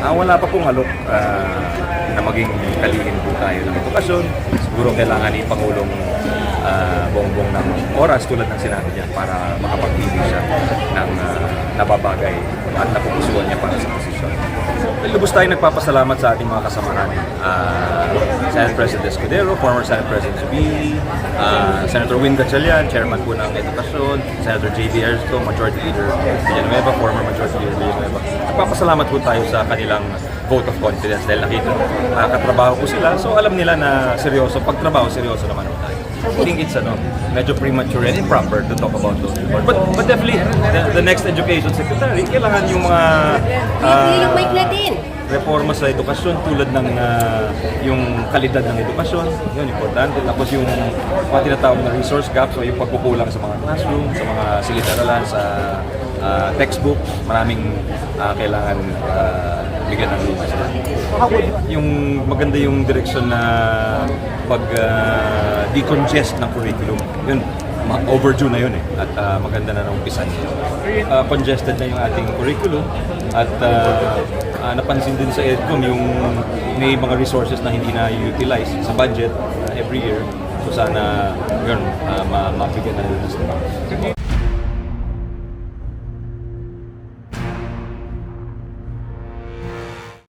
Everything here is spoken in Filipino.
Ah, wala pa pong alok ah, na maging kalihim po tayo ng edukasyon. Siguro kailangan ni Pangulong ah, bongbong ng oras tulad ng sinabi niya para makapagpili siya ng ah, nababagay at napupusuan niya para sa posisyon. Well, lubos tayo nagpapasalamat sa ating mga kasamahan. Ah, Senate President Escudero, former Senate President Zubiri, ah, Senator Win Gatchalian, Chairman po ng Edukasyon, Senator J.D. Ersto, Majority Leader Villanueva, former Majority Leader. Nagpapasalamat po tayo sa kanilang vote of confidence dahil nakita nakakatrabaho po sila. So alam nila na seryoso. Pag trabaho, seryoso naman po tayo. I think it's ano, medyo premature and improper to talk about those before. But, but definitely, the, the next education secretary, kailangan yung mga Hindi yung may din. reforma sa edukasyon tulad ng ah, yung kalidad ng edukasyon, yun importante. Tapos yung mga tinatawag na resource gap, so yung pagkukulang sa mga classroom, sa mga silid-aralan, sa ah, textbook, maraming ah, kailangan ah, bigyan ng lunas. Yung maganda yung direction na pag ah, decongest ng curriculum. Yun, overdue na yun eh. At ah, maganda na nung umpisa niya. Ah, congested na yung ating curriculum at ah, ah, napansin din sa EDCOM yung may mga resources na hindi na utilize sa budget ah, every year. So sana yun, ma- mabigyan na lunas.